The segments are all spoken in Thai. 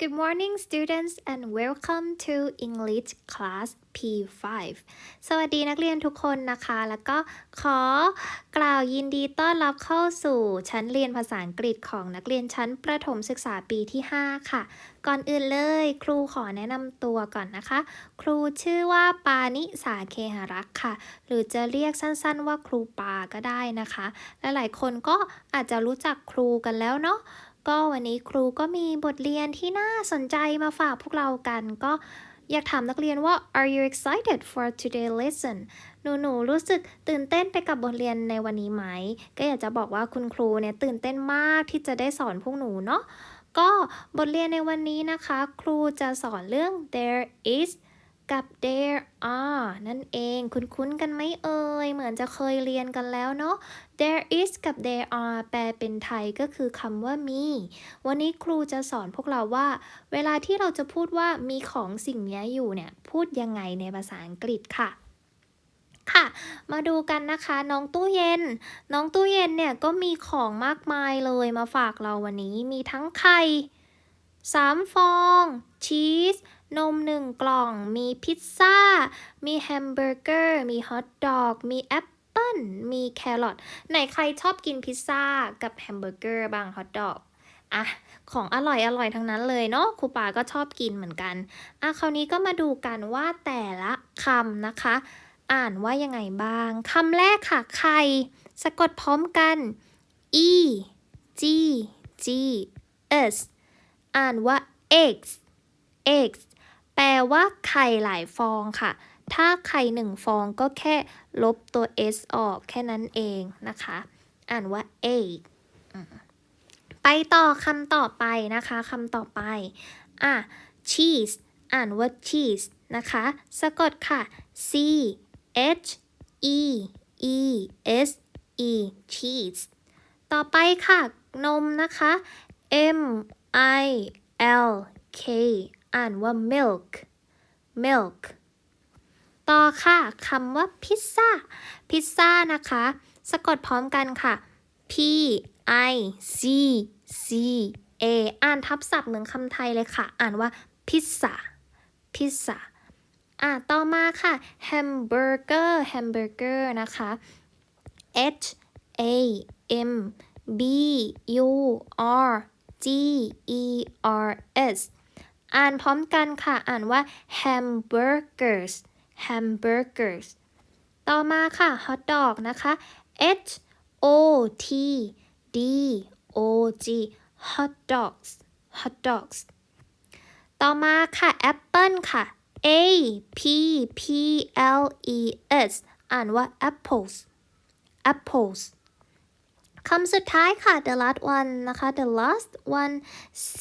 Good morning, students, and welcome to English class P5 สวัสดีนักเรียนทุกคนนะคะ แล้วก็ขอกล่าวยินดีต้อนรับเข้าสู่ชั้นเรียนภาษาอังกฤษของนักเรียนชั้นประถมศึกษาปีที่ 5 ค่ะ ก่อนอื่นเลย ครูขอแนะนำตัวก่อนนะคะ ครูชื่อว่าปานิสาเคหรักค่ะ หรือจะเรียกสั้นๆว่าครูปาก็ได้นะคะ และหลายคนก็อาจจะรู้จักครูกันแล้วเนาะ ก็วันนี้ครูก็มีบทเรียนที่น่าสนใจมาฝากพวกเรากันก็อยากถามนักเรียนว่า are you excited for today lesson หนูหนูรู้สึกตื่นเต้นไปกับบทเรียนในวันนี้ไหม ก็อยากจะบอกว่าคุณครูเนี่ยตื่นเต้นมากที่จะได้สอนพวกหนูเนาะ ก็บทเรียนในวันนี้นะคะ ครูจะสอนเรื่อง there is กับ there are นั่นเอง คุ้นๆกันไหมเอ่ย เหมือนจะเคยเรียนกันแล้วเนาะ there is กับ there are แปลเป็นไทยก็คือคำว่ามี วันนี้ครูจะสอนพวกเราว่า เวลาที่เราจะพูดว่ามีของสิ่งนี้อยู่เนี่ย พูดยังไงในภาษาอังกฤษค่ะค่ะ มาดูกันนะคะน้องตู้เย็น น้องตู้เย็นเนี่ยก็มีของมากมายเลยมาฝากเราวันนี้มีทั้งไข่สามฟอง ชีส นมหนึ่งกล่อง มีพิซซ่า มีแฮมเบอร์เกอร์ มีฮอทดอก มีแอปเปิ้ล มีแครอทไหนใครชอบกินพิซซ่ากับแฮมเบอร์เกอร์บ้างฮอทดอกอะของอร่อยอร่อยทั้งนั้นเลยเนาะครูป่าก็ชอบกินเหมือนกันอะคราวนี้ก็มาดูกันว่าแต่ละคำนะคะ อ่านว่ายังไงบ้างคำแรกค่ะไข่สะกดพร้อมกัน e g g s อ่านว่า eggs eggs แปลว่าไข่หลายฟองค่ะ ถ้าไข่หนึ่งฟองก็แค่ลบตัว s ออกแค่นั้นเองนะคะ อ่านว่า egg ไปต่อคำต่อไปนะคะคำต่อไป อะ cheese อ่านว่า cheese นะคะ สะกดค่ะ c h e e s e cheese ต่อไปค่ะ นมนะคะ m i l k อ่านว่า milk milk ต่อค่ะคำว่าพิซซ่าพิซซ่านะคะ สะกดพร้อมกันค่ะ p i c c a อ่านทับศัพท์เหมือนคำไทยเลยค่ะ อ่านว่าพิซซ่าพิซซ่าอะต่อมาค่ะแฮมเบอร์เกอร์แฮมเบอร์เกอร์นะคะ h a m b u r g e r s อ่านพร้อมกันค่ะ อ่านว่า hamburgers hamburgers ต่อมาค่ะ hot dog นะคะ h o t d o g hot dogs hot dogs ต่อมาค่ะ apple ค่ะ a p p l e s อ่านว่า apples apples คำสุดท้ายค่ะ the last one นะคะ the last one c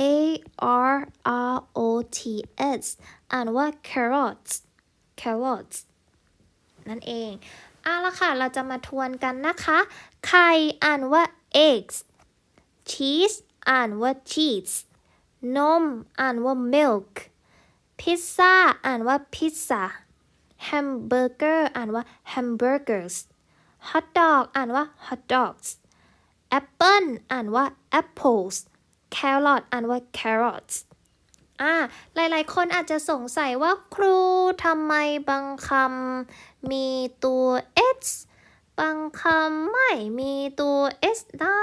a r r o t s อ่านว่า carrots carrots นั่นเองเอาละค่ะ เราจะมาทวนกันนะคะ ไข่อ่านว่า eggs cheese อ่านว่า cheese นม อ่านว่า milk พิซซ่า อ่านว่า pizza hamburger อ่านว่า hamburgers hot dog อ่านว่า hot dogs apple อ่านว่า apples carrot อ่านว่า carrots อ่าหลายๆ คนอาจจะสงสัยว่าครูทำไมบางคำมีตัว s บางคำไม่มีตัว s นะ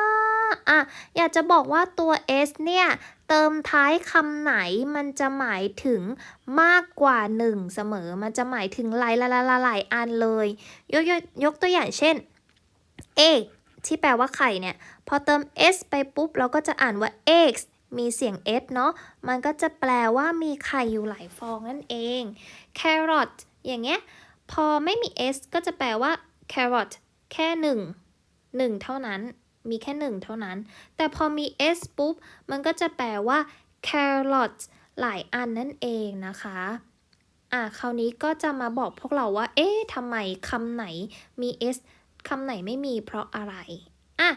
อะอยากจะบอกว่าตัว s เนี่ย เติมท้ายคำไหนมันจะหมายถึงมากกว่าหนึ่งเสมอ มันจะหมายถึงหลายๆหลายๆอันเลย ยกยกยกตัวอย่างเช่น egg ที่แปลว่าไข่เนี่ย พอเติม s ไปปุ๊บ เราก็จะอ่านว่า eggs มีเสียง s เนาะ มันก็จะแปลว่ามีไข่อยู่หลายฟองนั่นเอง carrot อย่างเงี้ย พอไม่มี s ก็จะแปลว่า carrot แค่หนึ่งหนึ่งเท่านั้น มีแค่หนึ่งเท่านั้น แต่พอมี s ปุ๊บ มันก็จะแปลว่า carrot หลายอันนั่นเองนะคะ อะ คราวนี้ก็จะมาบอกพวกเราว่า เอ๊ะทำไมคำไหนมี s คำไหนไม่มีเพราะอะไรอะ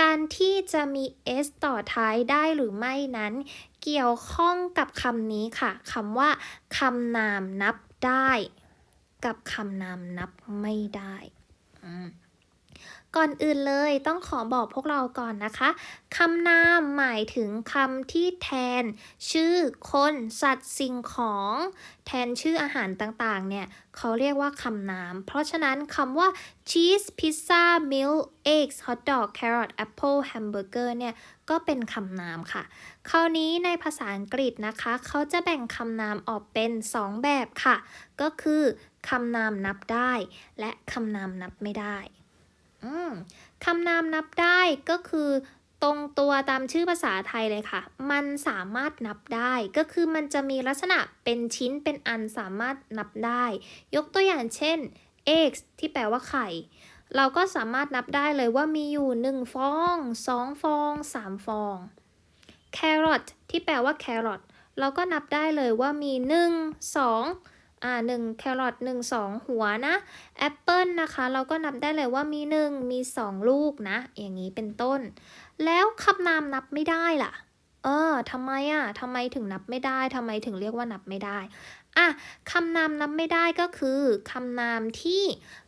การที่จะมี s ต่อท้ายได้หรือไม่นั้น เกี่ยวข้องกับคำนี้ค่ะคำว่าคำนามนับได้ กับคำนามนับไม่ได้ ก่อนอื่นเลยต้องขอบอกพวกเราก่อนนะคะคำนามหมายถึงคำที่แทน ชื่อคนสัตว์สิ่งของ แทนชื่ออาหารต่างๆ เนี่ยเขาเรียกว่าคำนาม เพราะฉะนั้นคำว่า cheese pizza milk eggs hot dog carrot apple hamburger เนี่ยก็เป็นคำนามค่ะ คราวนี้ในภาษาอังกฤษนะคะ เขาจะแบ่งคำนามออกเป็น 2 แบบค่ะ ก็คือคำนามนับได้ และคำนามนับไม่ได้ คำนามนับได้ก็คือตรงตัวตามชื่อภาษาไทยเลยค่ะ มันสามารถนับได้ ก็คือมันจะมีลักษณะเป็นชิ้นเป็นอันสามารถนับได้ ยกตัวอย่างเช่น eggs ที่แปลว่าไข่ เราก็สามารถนับได้เลยว่ามีอยู่ 1 ฟอง 2 ฟอง 3 ฟอง carrot ที่แปลว่า carrot เราก็นับได้เลยว่ามี 1 2 อ่า1 carrot 1 2หัวนะแอปเปิลนะคะ เราก็นับได้เลยว่ามี1มี2ลูกนะ อย่างนี้เป็นต้น แล้วคำนามนับไม่ได้ล่ะ เออทำไมอะทำไมถึงนับไม่ได้ทำไมถึงเรียกว่านับไม่ได้อะคำนามนับไม่ได้ก็คือคำนามที่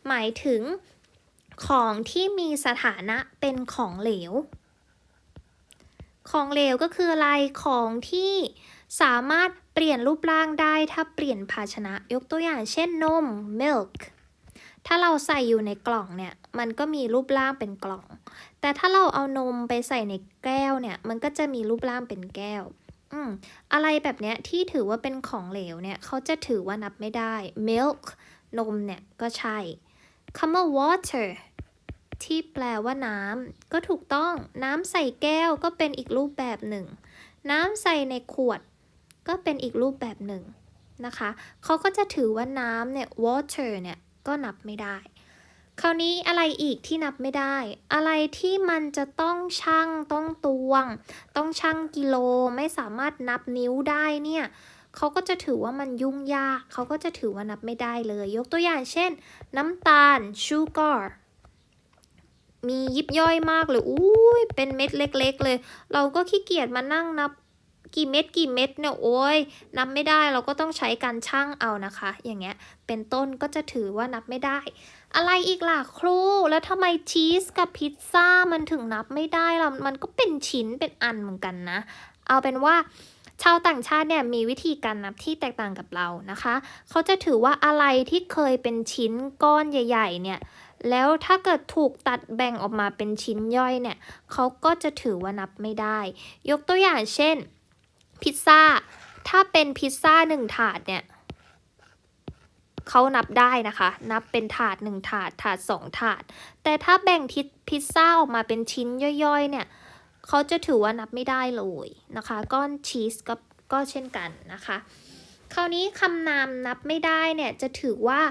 หมายถึงของที่มีสถานะเป็นของเหลว ของเหลวก็คืออะไรของที่ สามารถเปลี่ยนรูปร่างได้ถ้าเปลี่ยนภาชนะ ยกตัวอย่างเช่นนม milk ถ้าเราใส่อยู่ในกล่องเนี่ย มันก็มีรูปร่างเป็นกล่อง แต่ถ้าเราเอานมไปใส่ในแก้วเนี่ย มันก็จะมีรูปร่างเป็นแก้วอืมอะไรแบบเนี้ยที่ถือว่าเป็นของเหลวเนี่ย เขาจะถือว่านับไม่ได้ milk นมเนี่ย ก็ใช่คำว่า water ที่แปลว่าน้ำก็ถูกต้อง น้ำใส่แก้วก็เป็นอีกรูปแบบหนึ่ง น้ำใส่ในขวด ก็เป็นอีกรูปแบบหนึ่งนะคะเขาก็จะถือว่าน้ำเนี่ย water เนี่ยก็นับไม่ได้ คราวนี้อะไรอีกที่นับไม่ได้ อะไรที่มันจะต้องชั่งต้องตวง ต้องชั่งกิโลไม่สามารถนับนิ้วได้เนี่ยเขาก็จะถือว่ามันยุ่งยากเขาก็จะถือว่านับไม่ได้เลย ยกตัวอย่างเช่น น้ำตาล sugar มียิบย่อยมากเลย อุ้ยเป็นเม็ดเล็ก ๆ เลย เราก็ขี้เกียจมานั่งนับ กี่เม็ดกี่เม็ดเนี่ยโอ้ยนับไม่ได้เราก็ต้องใช้การชั่งเอานะคะ อย่างเงี้ยเป็นต้นก็จะถือว่านับไม่ได้ อะไรอีกล่ะครู แล้วทำไมชีสกับพิซซ่ามันถึงนับไม่ได้ล่ะมันก็เป็นชิ้นเป็นอันเหมือนกันนะ เอาเป็นว่าชาวต่างชาติเนี่ยมีวิธีการนับที่แตกต่างกับเรานะคะ เขาจะถือว่าอะไรที่เคยเป็นชิ้นก้อนใหญ่ ๆ เนี่ย แล้วถ้าเกิดถูกตัดแบ่งออกมาเป็นชิ้นย่อยเนี่ย เขาก็จะถือว่านับไม่ได้ ยกตัวอย่างเช่น พิซซ่า ถ้าเป็นพิซซ่าหนึ่งถาดเนี่ยเขานับได้นะคะ นับเป็นถาดหนึ่งถาดถาดสองถาด แต่ถ้าแบ่งทิศพิซซ่าออกมาเป็นชิ้นย่อยๆ เนี่ยเขาจะถือว่านับไม่ได้เลยนะคะ ก้อนชีสก็ก็เช่นกันนะคะ คราวนี้คำนามนับไม่ได้เนี่ยจะถือว่า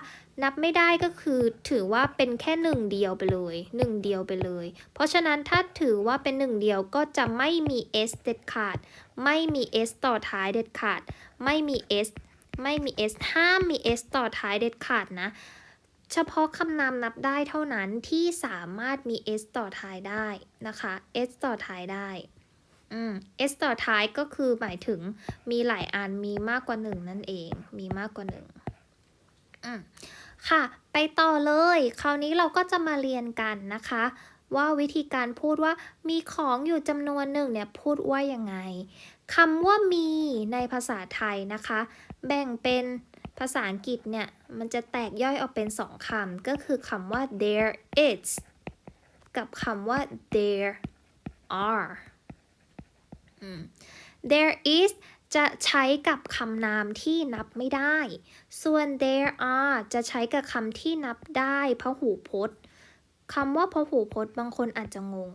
นับไม่ได้ก็คือถือว่าเป็นแค่หนึ่งเดียวไปเลยหนึ่งเดียวไปเลย เพราะฉะนั้นถ้าถือว่าเป็นหนึ่งเดียวก็จะไม่มี s เด็ดขาด ไม่มี s ต่อท้ายเด็ดขาด ไม่มี s ไม่มี s ห้ามมี s ต่อท้ายเด็ดขาดนะ เฉพาะคำนามนับได้เท่านั้นที่สามารถมี s ต่อท้ายได้นะคะ s ต่อท้ายได้อืม s ต่อท้ายก็คือหมายถึงมีหลายอันมีมากกว่าหนึ่งนั่นเอง มีมากกว่าหนึ่งอืม ค่ะ ไปต่อเลย คราวนี้เราก็จะมาเรียนกันนะคะ ว่าวิธีการพูดว่ามีของอยู่จำนวนหนึ่งเนี่ยพูดว่ายังไงคำว่ามีในภาษาไทยนะคะ แบ่งเป็นภาษาอังกฤษเนี่ยมันจะแตกย่อยออกเป็นสองคำก็คือคำว่า there is กับคำว่า there are there is จะใช้กับคำนามที่นับไม่ได้ ส่วน there are จะใช้กับคำที่นับได้พหูพจน์คำว่าพหูพจน์บางคนอาจจะงง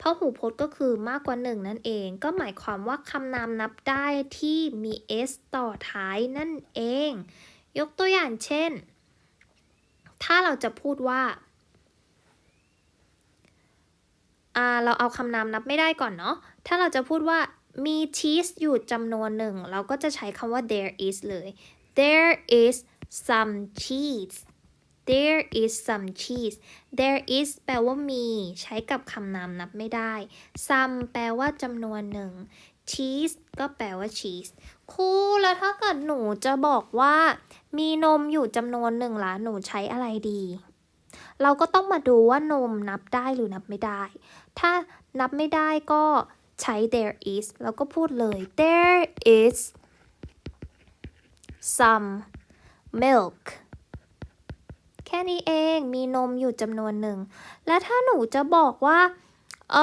พหูพจน์ก็คือมากกว่าหนึ่งนั่นเอง ก็หมายความว่าคำนามนับได้ที่มี s ต่อท้ายนั่นเอง ยกตัวอย่างเช่น ถ้าเราจะพูดว่าอ่าเราเอาคำนามนับไม่ได้ก่อนเนาะ ถ้าเราจะพูดว่า มีชีสอยู่จำนวนหนึ่ง เราก็จะใช้คำว่า there is เลย there is some cheese there is some cheese there is แปลว่ามี ใช้กับคำนามนับไม่ได้ some แปลว่าจำนวนหนึ่ง cheese ก็แปลว่า cheese ครูแล้วถ้าเกิดหนูจะบอกว่า มีนมอยู่จำนวนหนึ่งล่ะหนูใช้อะไรดี เราก็ต้องมาดูว่านมนับได้หรือนับไม่ได้ ถ้านับไม่ได้ก็ ใช้ there is แล้วก็พูดเลย there is some milk แค่นี้เองมีนมอยู่จำนวนหนึ่ง และถ้าหนูจะบอกว่าเอ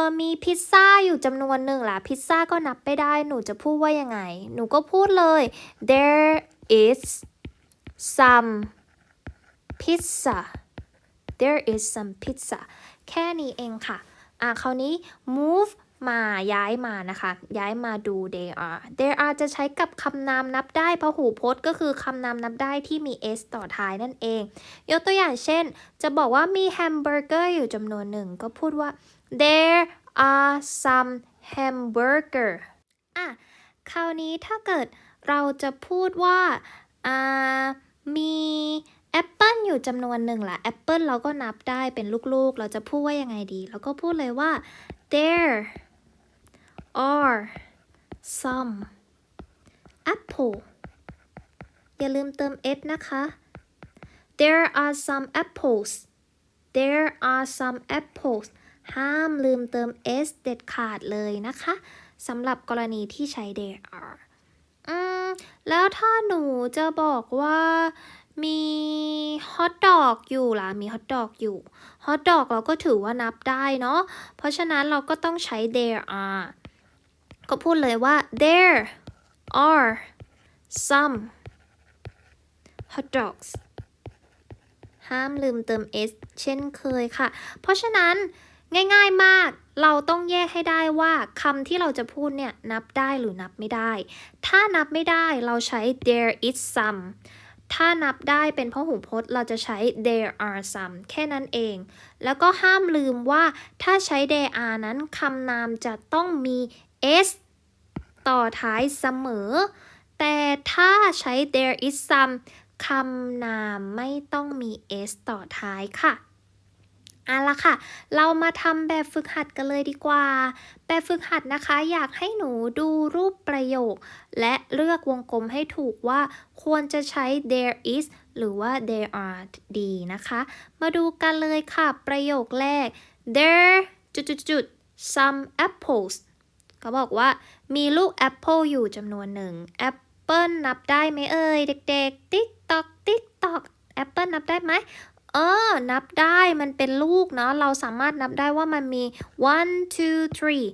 อมีพิซซ่าอยู่จำนวนหนึ่งล่ะ พิซซ่าก็นับไม่ได้ หนูจะพูดว่ายังไง หนูก็พูดเลย there is some pizza there is some pizza แค่นี้เองค่ะ อะคราวนี้ move มาย้ายมานะคะ ย้ายมาดู they are they are จะใช้กับคำนามนับได้พหูพจน์ ก็คือคำนามนับได้ที่มี s ต่อท้ายนั่นเอง ยกตัวอย่างเช่น จะบอกว่ามีแฮมเบอร์เกอร์อยู่จำนวนหนึ่ง ก็พูดว่า there are some hamburger อะ คราวนี้ถ้าเกิดเราจะพูดว่าอ่ามีแอปเปิลอยู่จำนวนหนึ่งล่ะแอปเปิลเราก็นับได้เป็นลูกๆ เราจะพูดว่ายังไงดี เราก็พูดเลยว่า there are some apple อย่าลืมเติม s นะคะ there are some apples there are some apples ห้ามลืมเติม s เด็ดขาดเลยนะคะสำหรับกรณีที่ใช้ there are อืม แล้วถ้าหนูจะบอกว่ามีฮอทดอกอยู่ล่ะ มีฮอทดอกอยู่ ฮอทดอกเราก็ถือว่านับได้เนาะ เพราะฉะนั้นเราก็ต้องใช้ there are ก็พูดเลยว่า there are some hot dogs ห้ามลืมเติม s เช่นเคยค่ะ เพราะฉะนั้นง่ายๆมาก เราต้องแยกให้ได้ว่าคำที่เราจะพูดเนี่ย นับได้หรือนับไม่ได้ ถ้านับไม่ได้เราใช้ there is some ถ้านับได้เป็นพหูพจน์เราจะใช้ there are some แค่นั้นเอง แล้วก็ห้ามลืมว่าถ้าใช้ there are นั้นคำนามจะต้องมี s ต่อท้ายเสมอ แต่ถ้าใช้ there is some คำนามไม่ต้องมี s ต่อท้ายค่ะเอาละค่ะ เรามาทำแบบฝึกหัดกันเลยดีกว่า แบบฝึกหัดนะคะ อยากให้หนูดูรูปประโยค และเลือกวงกลมให้ถูกว่าควรจะใช้ there is หรือว่า there are ดีนะคะ มาดูกันเลยค่ะ ประโยคแรก there จุดจุดจุด some apples เขาบอกว่ามีลูกแอปเปิลอยู่จำนวนหนึ่งแอปเปิลนับได้ไหมเอ่ยเด็กๆ ติ๊กตอกติ๊กตอกแอปเปิลนับได้ไหมเออ นับได้มันเป็นลูกเนาะ เราสามารถนับได้ว่ามันมี one two three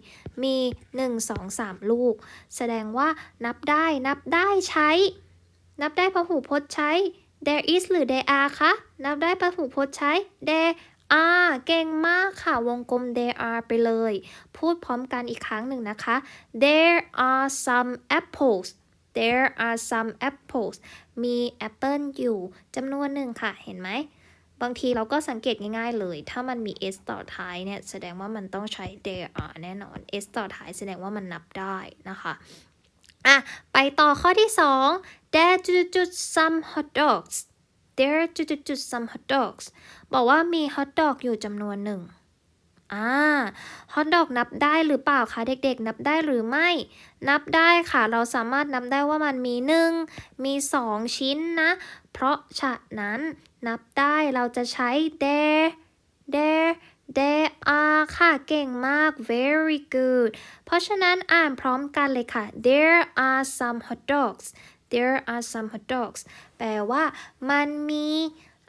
มี 1 2 3 ลูก แสดงว่านับได้ นับได้ใช้ นับได้พหูพจน์ใช้ there is หรือ there are คะ นับได้พหูพจน์ใช้ there are เก่งมากค่ะ วงกลม there are ไปเลย พูดพร้อมกันอีกครั้งหนึ่งนะคะ there are some apples there are some apples มีแอปเปิลอยู่จำนวนหนึ่งค่ะ เห็นไหม บางทีเราก็สังเกตง่ายๆเลย ถ้ามันมี s ต่อท้ายเนี่ย แสดงว่ามันต้องใช้ there are แน่นอน s ต่อท้ายแสดงว่ามันนับได้นะคะ อะ ไปต่อข้อที่ 2 there จุดจุด some hot dogs there จุดจุดจุด some hot dogs บอกว่ามี hot dog อยู่จำนวนหนึ่งอ่าฮอทดอกนับได้หรือเปล่าคะเด็กๆ นับได้หรือไม่ นับได้ค่ะ เราสามารถนับได้ว่ามันมีหนึ่งมีสองชิ้นนะ เพราะฉะนั้นนับได้เราจะใช้ there there there are ค่ะ เก่งมาก very good เพราะฉะนั้นอ่านพร้อมกันเลยค่ะ there are some hot dogs there are some hot dogs แปลว่ามันมี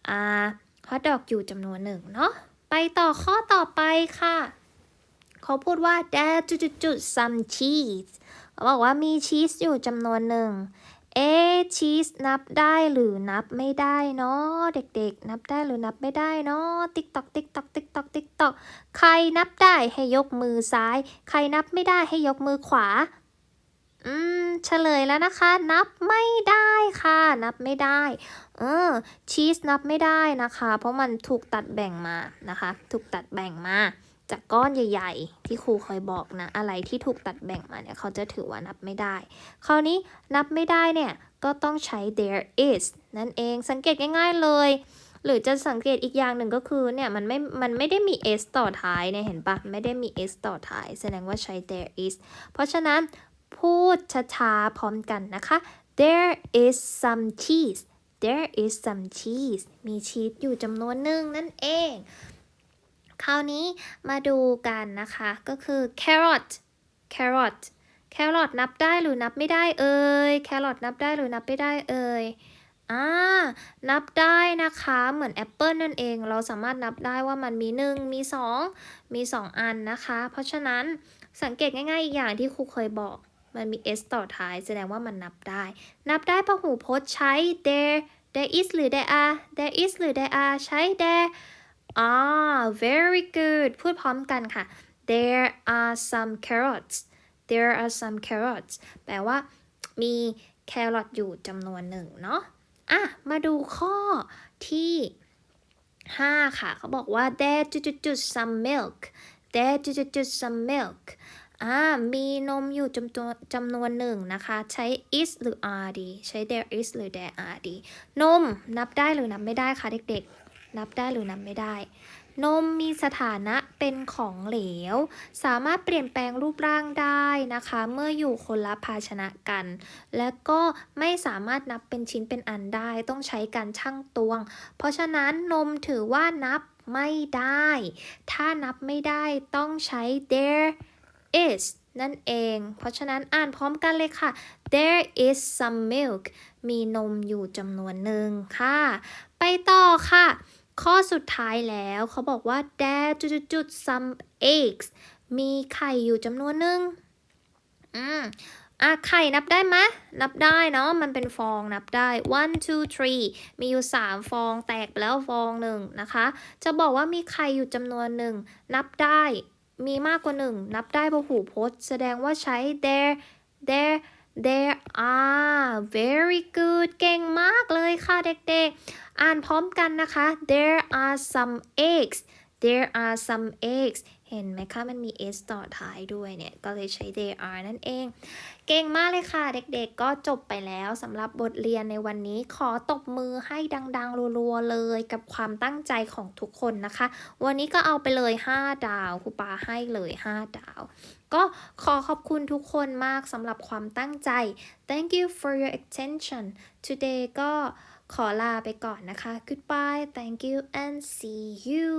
อ่าฮอทดอกอยู่จำนวนหนึ่งเนาะ ไปต่อข้อต่อไปค่ะ เขาพูดว่า there จุดจุดจุด some cheese เขาบอกว่ามีชีสอยู่จำนวนหนึ่ง เอ๊ชีสนับได้หรือนับไม่ได้เนาะเด็กๆ นับได้หรือนับไม่ได้เนาะติ๊กตอกติ๊กตอกติ๊กตอกติ๊กตอกใครนับได้ให้ยกมือซ้าย ใครนับไม่ได้ให้ยกมือขวา อืม เฉลยแล้วนะคะ นับไม่ได้ค่ะ นับไม่ได้ เออชีสนับไม่ได้นะคะ เพราะมันถูกตัดแบ่งมานะคะ ถูกตัดแบ่งมาจากก้อนใหญ่ ๆ ที่ครูเคยบอกนะ อะไรที่ถูกตัดแบ่งมาเนี่ยเขาจะถือว่านับไม่ได้ คราวนี้นับไม่ได้เนี่ยก็ต้องใช้ there is นั่นเองสังเกตง่าย ๆ เลย หรือจะสังเกตอีกอย่างหนึ่งก็คือเนี่ยมันไม่ มันไม่ได้มี s ต่อท้ายเนี่ยเห็นปะไม่ได้มี s ต่อท้าย แสดงว่าใช้ there is เพราะฉะนั้น พูดช้าๆพร้อมกันนะคะ there is some cheese there is some cheese มีชีสอยู่จำนวนหนึ่งนั่นเอง คราวนี้มาดูกันนะคะ ก็คือ carrot carrot carrot นับได้หรือนับไม่ได้เอ่ย carrot นับได้หรือนับไม่ได้เอ่ยอ่านับได้นะคะ เหมือนแอปเปิลนั่นเอง เราสามารถนับได้ว่ามันมี 1 มี 2 มี 2 อันนะคะ เพราะฉะนั้นสังเกตง่ายๆอีกอย่างที่ครูเคยบอก มันมี s ต่อท้ายแสดงว่ามันนับได้ นับได้พหูพจน์ใช้ there there is หรือ there are there is หรือ there are ใช้ there อ่า very good พูดพร้อมกันค่ะ there are some carrots there are some carrots แปลว่ามีแครอทอยู่จำนวนหนึ่งเนาะอะ มาดูข้อที่ 5 ค่ะ เขาบอกว่า there จุดจุดจุด some milk there จุดจุดจุด some milk อ่ามีนมอยู่จำนวนจำนวนหนึ่งนะคะ ใช้ is หรือ are ดี ใช้ there is หรือ there are ดี นมนับได้หรือนับไม่ได้คะเด็กๆ นับได้หรือนับไม่ได้ นมมีสถานะเป็นของเหลว สามารถเปลี่ยนแปลงรูปร่างได้นะคะ เมื่ออยู่คนละภาชนะกัน และก็ไม่สามารถนับเป็นชิ้นเป็นอันได้ ต้องใช้การชั่งตวง เพราะฉะนั้นนมถือว่านับไม่ได้ ถ้านับไม่ได้ต้องใช้ there is นั่นเอง เพราะฉะนั้นอ่านพร้อมกันเลยค่ะ there is some milk มีนมอยู่จำนวนหนึ่งค่ะ ไปต่อค่ะ ข้อสุดท้ายแล้วเขาบอกว่า there จุดๆ some eggs มีไข่อยู่จำนวนหนึ่งอืมอะไข่นับได้ไหมนับได้เนาะ มันเป็นฟองนับได้ one two three มีอยู่ 3 ฟองแตกไปแล้วฟองหนึ่งนะคะ จะบอกว่ามีไข่อยู่จำนวนหนึ่ง นับได้ มีมากกว่าหนึ่งนับได้พหูพจน์ แสดงว่าใช้ there there there are very good เก่งมากเลยค่ะเด็กๆ อ่านพร้อมกันนะคะ there are some eggs there are some eggs เห็นไหมคะ มันมี s ต่อท้ายด้วยเนี่ย ก็เลยใช้ there are นั่นเอง เก่งมากเลยค่ะ เด็กๆก็จบไปแล้วสำหรับบทเรียนในวันนี้ขอตบมือให้ดังๆรัวๆเลยกับความตั้งใจของทุกคนนะคะ วันนี้ก็เอาไปเลย 5 ดาวครูปาให้เลย 5 ดาว ก็ขอขอบคุณทุกคนมากสำหรับความตั้งใจ thank you for your attention today ก็ขอลาไปก่อนนะคะ goodbye thank you and see you